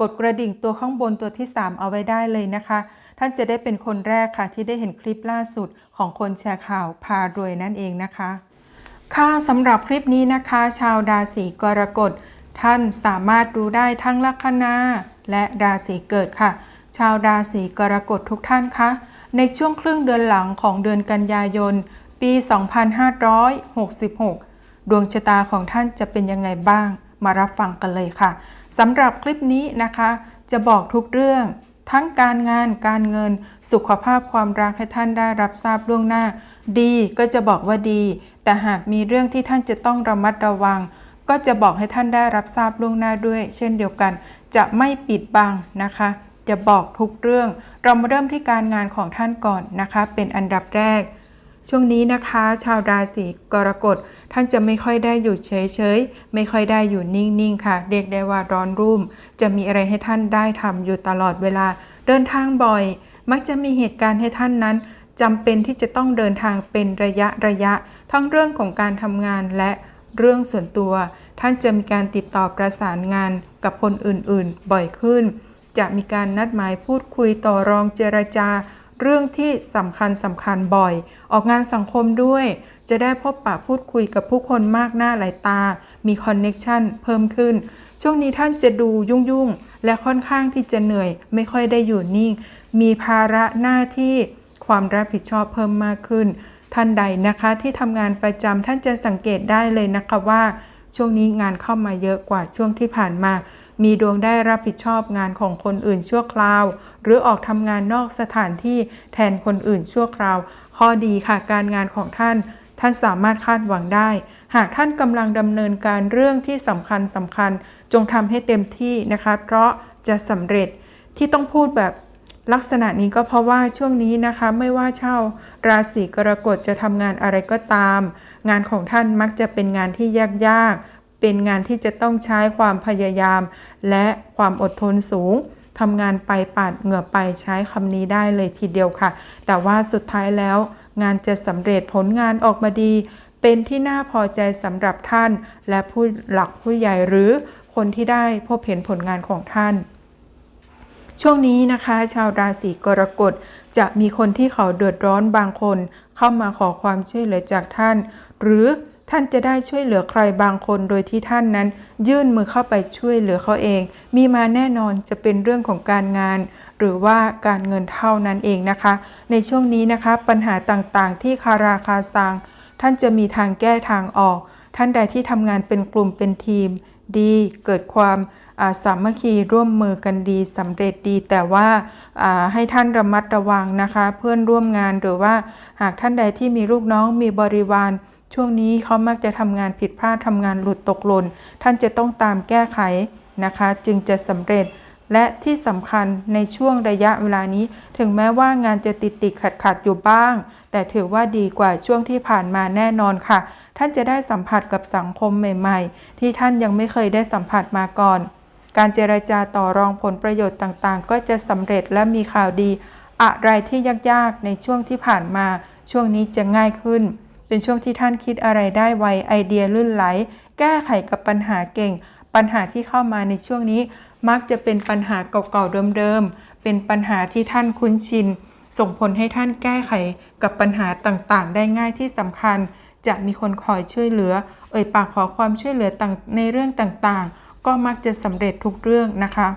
กดกระดิ่งตัวข้างบนตัวที่ 3 เอาไว้ได้เลยนะคะ ท่านจะได้เป็นคนแรกค่ะ ที่ได้เห็นคลิปล่าสุดของคนแชร์ข่าวพารวยนั่นเองนะคะ ค่ะสำหรับคลิปนี้นะคะ ชาวราศีกรกฎท่านสามารถดูได้ทั้งลัคนาและราศีเกิดค่ะ ชาวราศีกรกฎทุกท่านคะในช่วงครึ่งเดือนหลังของเดือนกันยายน ปี 2566 ดวงชะตาของท่านจะเป็นยังไงบ้าง มารับฟังกันเลยค่ะสำหรับคลิปนี้นะคะ จะบอกทุกเรื่อง ทั้งการงานการเงิน สุขภาพความรักให้ท่านได้รับทราบล่วงหน้า ดีก็จะบอกว่าดี แต่หากมีเรื่องที่ท่านจะต้องระมัดระวัง ก็จะบอกให้ท่านได้รับทราบล่วงหน้าด้วย เช่นเดียวกัน จะไม่ปิดบังนะคะจะบอกทุกเรื่อง เรามาเริ่มที่การงานของท่านก่อนนะคะ เป็นอันดับแรก ช่วงนี้นะคะ ชาวราศีกรกฎท่านจะไม่ค่อยได้อยู่เฉยๆ ไม่ค่อยได้อยู่นิ่งๆ ค่ะ เรียกได้ว่าร้อนรุ่ม จะมีอะไรให้ท่านได้ทำอยู่ตลอดเวลา เดินทางบ่อย มักจะมีเหตุการณ์ให้ท่านนั้นจำเป็นที่จะต้องเดินทางเป็นระยะระยะ ทั้งเรื่องของการทำงานและเรื่องส่วนตัว ท่านจะมีการติดต่อประสานงานกับคนอื่นๆ บ่อยขึ้น จะมีการนัดหมายพูดคุยต่อรองเจรจา เรื่องที่สำคัญสำคัญบ่อย ออกงานสังคมด้วย จะได้พบปะพูดคุยกับผู้คนมากหน้าหลายตา มีคอนเน็กชันเพิ่มขึ้น ช่วงนี้ท่านจะดูยุ่งๆและค่อนข้างที่จะเหนื่อย ไม่ค่อยได้อยู่นิ่ง มีภาระหน้าที่ความรับผิดชอบเพิ่มมากขึ้น ท่านใดนะคะที่ทำงานประจำท่านจะสังเกตได้เลยนะคะว่า ช่วงนี้งานเข้ามาเยอะกว่าช่วงที่ผ่านมา มีดวงได้รับผิดชอบงานของคนอื่นชั่วคราว หรือออกทำงานนอกสถานที่แทนคนอื่นชั่วคราว ข้อดีค่ะการงานของท่าน ท่านสามารถคาดหวังได้ หากท่านกำลังดำเนินการเรื่องที่สำคัญสำคัญ จงทำให้เต็มที่นะคะ เพราะจะสำเร็จที่ต้องพูดแบบลักษณะนี้ก็เพราะว่าช่วงนี้นะคะไม่ว่าเช่า ราศีกรกฎจะทำงานอะไรก็ตาม งานของท่านมักจะเป็นงานที่ยากๆ เป็นงานที่จะต้องใช้ความพยายาม และความอดทนสูงทำงานไปปาดเหงื่อไปใช้คำนี้ได้เลยทีเดียวค่ะ แต่ว่าสุดท้ายแล้ว งานจะสำเร็จผลงานออกมาดี เป็นที่น่าพอใจสำหรับท่าน และผู้หลักผู้ใหญ่หรือคนที่ได้พบเห็นผลงานของท่าน ช่วงนี้นะคะ ชาวราศีกรกฎจะมีคนที่เขาเดือดร้อนบางคน เข้ามาขอความช่วยเหลือจากท่าน หรือ ท่านจะได้ช่วยเหลือใครบางคนโดยที่ท่านนั้น ยื่นมือเข้าไปช่วยเหลือเขาเอง มีมาแน่นอนจะเป็นเรื่องของการงาน หรือว่าการเงินเท่านั้นเองนะคะ ในช่วงนี้นะคะ ปัญหาต่างๆ ที่คาราคาซังท่านจะมีทางแก้ทางออก ท่านใดที่ทำงานเป็นกลุ่มเป็นทีม ดีเกิดความาสามัคคีร่วมมือกันดีสำเร็จดี แต่ว่าให้ท่านระมัดระวังนะคะ เพื่อนร่วมงานหรือว่าหากท่านใดที่มีลูกน้องมีบริวาร ช่วงนี้เขามักจะทำงานผิดพลาดทำงานหลุดตกหล่นท่านจะต้องตามแก้ไขนะคะ จึงจะสำเร็จ และที่สำคัญในช่วงระยะเวลานี้ ถึงแม้ว่างานจะติดติดขัดขัดอยู่บ้าง แต่ถือว่าดีกว่าช่วงที่ผ่านมาแน่นอนค่ะ ท่านจะได้สัมผัสกับสังคมใหม่ ๆ ที่ท่านยังไม่เคยได้สัมผัสมาก่อน การเจรจาต่อรองผลประโยชน์ต่างๆ ก็จะสำเร็จและมีข่าวดี อะไรที่ยากๆในช่วงที่ผ่านมา ช่วงนี้จะง่ายขึ้น เป็นช่วงที่ท่านคิดอะไรได้ไวไอเดียลื่นไหล แก้ไขกับปัญหาเก่ง ปัญหาที่เข้ามาในช่วงนี้ มักจะเป็นปัญหาเก่าๆเดิมๆเป็นปัญหาที่ท่านคุ้นชิน ส่งผลให้ท่านแก้ไขกับปัญหาต่างๆ ได้ง่ายที่สำคัญ จะมีคนคอยช่วยเหลือ เอ่ยปากขอความช่วยเหลือต่างในเรื่องต่างๆ ก็มักจะสำเร็จทุกเรื่องนะคะ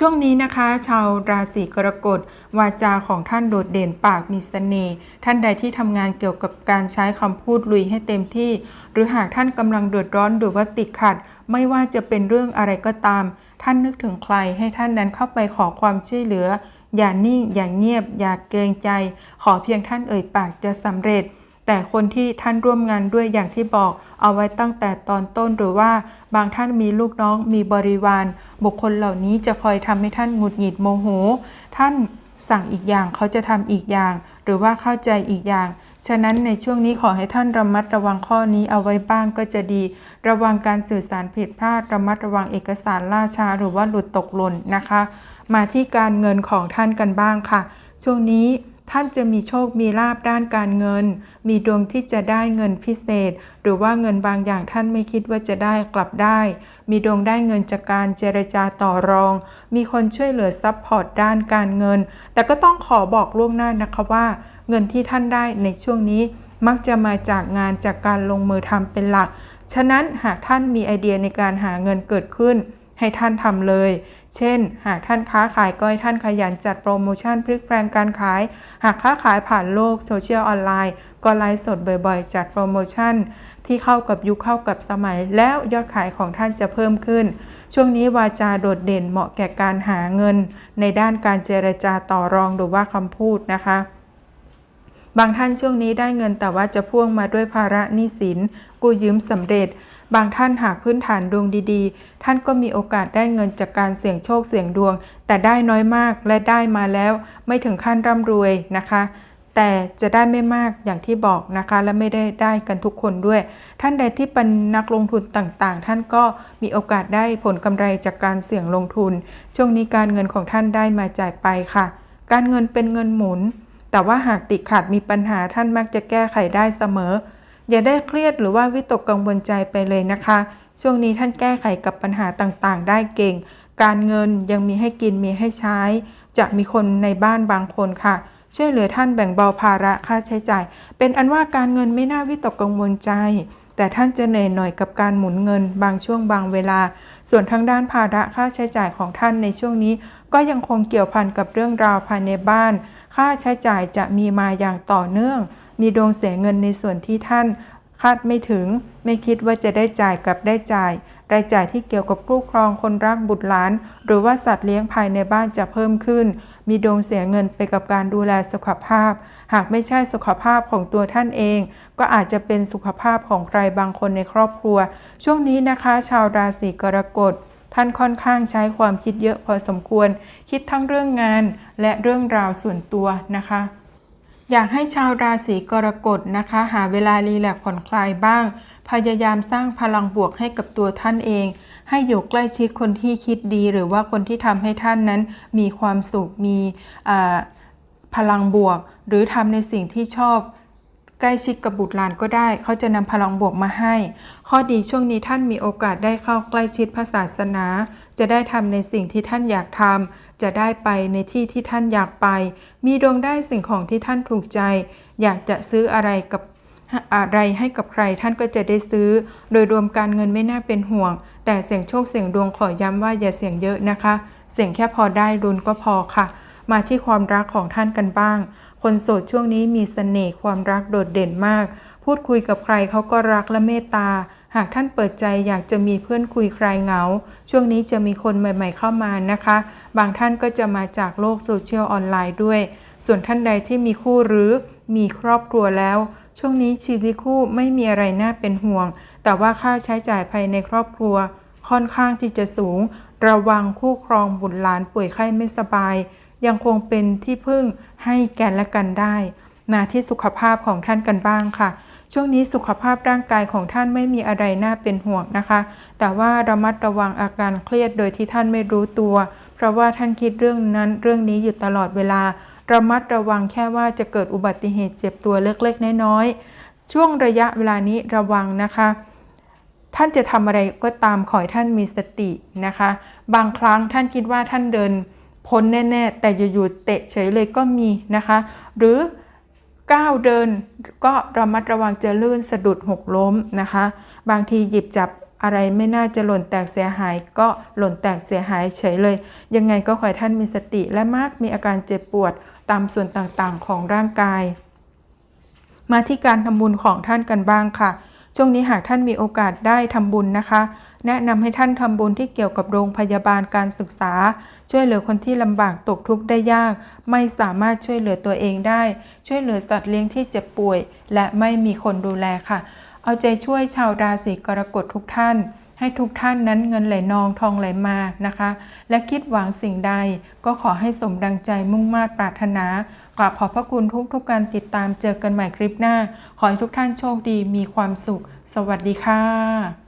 ช่วงนี้นะคะ ชาวราศีกรกฎวาจาของท่านโดดเด่นปากมีเสน่ห์ท่านใดที่ทำงานเกี่ยวกับการใช้คำพูดลุยให้เต็มที่ หรือหากท่านกำลังเดือดร้อนหรือว่าติดขัด ไม่ว่าจะเป็นเรื่องอะไรก็ตาม ท่านนึกถึงใครให้ท่านนั้นเข้าไปขอความช่วยเหลือ อย่านิ่ง อย่าเงียบ อย่าเกรงใจ ขอเพียงท่านเอ่ยปากจะสำเร็จ แต่คนที่ท่านร่วมงานด้วยอย่างที่บอก เอาไว้ตั้งแต่ตอนต้นหรือว่าบางท่านมีลูกน้องมีบริวาร บุคคลเหล่านี้จะคอยทำให้ท่านหงุดหงิดโมโห ท่านสั่งอีกอย่างเขาจะทำอีกอย่าง หรือว่าเข้าใจอีกอย่าง ฉะนั้นในช่วงนี้ขอให้ท่านระมัดระวังข้อนี้เอาไว้บ้างก็จะดี ระวังการสื่อสารผิดพลาด ระมัดระวังเอกสารล่าช้าหรือว่าหลุดตกหล่นนะคะ มาที่การเงินของท่านกันบ้างค่ะ ช่วงนี้ ท่านจะมีโชคมีลาบด้านการเงิน มีดวงที่จะได้เงินพิเศษ หรือว่าเงินบางอย่างท่านไม่คิดว่าจะได้กลับได้ มีดวงได้เงินจากการเจรจาต่อรอง มีคนช่วยเหลือซัพพอร์ตด้านการเงิน แต่ก็ต้องขอบอกล่วงหน้านะคะว่า เงินที่ท่านได้ในช่วงนี้ มักจะมาจากงานจากการลงมือทำเป็นหลัก ฉะนั้นหากท่านมีไอเดียในการหาเงินเกิดขึ้น ให้ท่านทำเลย เช่น หากท่านค้าขายก็ให้ท่านขยันจัดโปรโมชั่นพลิกแปลงการขาย หากค้าขายผ่านโลกโซเชียลออนไลน์ ก็ไลฟ์สดบ่อยๆ จัดโปรโมชั่นที่เข้ากับยุคเข้ากับสมัย แล้วยอดขายของท่านจะเพิ่มขึ้น ช่วงนี้วาจาโดดเด่นเหมาะแก่การหาเงิน ในด้านการเจรจาต่อรองหรือว่าคำพูดนะคะบางท่านช่วงนี้ได้เงินแต่ว่าจะพ่วงมาด้วยภาระหนี้สิน กู้ยืมสำเร็จ บางท่านหากพื้นฐานดวงดีๆ ท่านก็มีโอกาสได้เงินจากการเสี่ยงโชคเสี่ยงดวง แต่ได้น้อยมากและได้มาแล้ว ไม่ถึงขั้นร่ำรวยนะคะ แต่จะได้ไม่มากอย่างที่บอกนะคะ และไม่ได้ได้กันทุกคนด้วย ท่านใดที่เป็นนักลงทุนต่างๆ ท่านก็มีโอกาสได้ผลกำไรจากการเสี่ยงลงทุน ช่วงนี้การเงินของท่านได้มาจ่ายไปค่ะ การเงินเป็นเงินหมุน แต่ว่าหากติดขัดมีปัญหาท่านมักจะแก้ไขได้เสมอ อย่าได้เครียดหรือว่าวิตกกังวลใจไปเลยนะคะ ช่วงนี้ท่านแก้ไขกับปัญหาต่างๆ ได้เก่ง การเงินยังมีให้กินมีให้ใช้ จะมีคนในบ้านบางคนค่ะ ช่วยเหลือท่านแบ่งเบาภาระค่าใช้จ่าย เป็นอันว่าการเงินไม่น่าวิตกกังวลใจ แต่ท่านจะเหนื่อยหน่อยกับการหมุนเงินบางช่วงบางเวลา ส่วนทางด้านภาระค่าใช้จ่ายของท่านในช่วงนี้ ก็ยังคงเกี่ยวพันกับเรื่องราวภายในบ้าน ค่าใช้จ่ายจะมีมาอย่างต่อเนื่อง มีดวงเสียเงินในส่วนที่ท่านคาดไม่ถึง ไม่คิดว่าจะได้จ่ายกับได้จ่าย รายจ่ายที่เกี่ยวกับคู่ครองคนรักบุตรหลาน หรือว่าสัตว์เลี้ยงภายในบ้านจะเพิ่มขึ้น มีดวงเสียเงินไปกับการดูแลสุขภาพ หากไม่ใช่สุขภาพของตัวท่านเอง ก็อาจจะเป็นสุขภาพของใครบางคนในครอบครัว ช่วงนี้นะคะ ชาวราศีกรกฎท่านค่อนข้างใช้ความคิดเยอะพอสมควร คิดทั้งเรื่องงานและเรื่องราวส่วนตัวนะคะ อยากให้ชาวราศีกรกฎนะคะ หาเวลารีแลกผ่อนคลายบ้าง พยายามสร้างพลังบวกให้กับตัวท่านเอง ให้อยู่ใกล้ชิดคนที่คิดดี หรือว่าคนที่ทำให้ท่านนั้นมีความสุขมีพลังบวก หรือทำในสิ่งที่ชอบ ใกล้ชิดกับบุตรหลานก็ได้ เขาจะนำพลังบวกมาให้ ข้อดีช่วงนี้ท่านมีโอกาสได้เข้าใกล้ชิดพระศาสนา จะได้ทำในสิ่งที่ท่านอยากทำจะได้ไปในที่ที่ท่านอยากไป มีดวงได้สิ่งของที่ท่านถูกใจ อยากจะซื้ออะไรกับอะไรให้กับใครท่านก็จะได้ซื้อ โดยรวมการเงินไม่น่าเป็นห่วง แต่เสี่ยงโชคเสี่ยงดวงขอย้ำว่าอย่าเสี่ยงเยอะนะคะ เสี่ยงแค่พอได้รุนก็พอค่ะ มาที่ความรักของท่านกันบ้าง คนโสดช่วงนี้มีเสน่ห์ความรักโดดเด่นมาก พูดคุยกับใครเขาก็รักและเมตตา หากท่านเปิดใจอยากจะมีเพื่อนคุยใครเหงา ช่วงนี้จะมีคนใหม่ๆเข้ามานะคะ บางท่านก็จะมาจากโลกโซเชียลออนไลน์ด้วย ส่วนท่านใดที่มีคู่หรือมีครอบครัวแล้ว ช่วงนี้ชีวิตคู่ไม่มีอะไรน่าเป็นห่วง แต่ว่าค่าใช้จ่ายภายในครอบครัวค่อนข้างที่จะสูง ระวังคู่ครองบุตรหลานป่วยไข้ไม่สบาย ยังคงเป็นที่พึ่งให้แก่และกันได้ มาที่สุขภาพของท่านกันบ้างค่ะ ช่วงนี้สุขภาพร่างกายของท่านไม่มีอะไรน่าเป็นห่วงนะคะ แต่ว่าระมัดระวังอาการเครียดโดยที่ท่านไม่รู้ตัว เพราะว่าท่านคิดเรื่องนั้นเรื่องนี้อยู่ตลอดเวลา ระมัดระวังแค่ว่าจะเกิดอุบัติเหตุเจ็บตัวเล็กๆน้อยๆช่วงระยะเวลานี้ระวังนะคะท่านจะทำอะไรก็ตามขอให้ท่านมีสตินะคะ บางครั้งท่านคิดว่าท่านเดิน พ้นแน่ ๆ แต่อยู่ๆเตะเฉยเลยก็มีนะคะ หรือก้าวเดินก็ระมัดระวังจะลื่นสะดุดหกล้มนะคะ บางทีหยิบจับอะไรไม่น่าจะหล่นแตกเสียหาย ก็หล่นแตกเสียหายเฉยเลย ยังไงก็ขอให้ท่านมีสติและมากมีอาการเจ็บปวดตามส่วนต่างๆของร่างกาย มาที่การทำบุญของท่านกันบ้างค่ะ ช่วงนี้หากท่านมีโอกาสได้ทำบุญนะคะ แนะนำให้ท่านทำบุญที่เกี่ยวกับโรงพยาบาลการศึกษา ช่วยเหลือคนที่ลำบากตกทุกข์ได้ยาก ไม่สามารถช่วยเหลือตัวเองได้ ช่วยเหลือสัตว์เลี้ยงที่เจ็บป่วย และไม่มีคนดูแลค่ะ เอาใจช่วยชาวราศีกรกฎทุกท่าน ให้ทุกท่านนั้นเงินไหลนองทองไหลมานะคะ และคิดหวังสิ่งใด ก็ขอให้สมดังใจมุ่งมา่ปรารถนากราบขอบพระคุณทุกทุกการติดตามเจอกันใหม่คลิปหน้า ขอให้ทุกท่านโชคดีมีความสุข สวัสดีค่ะ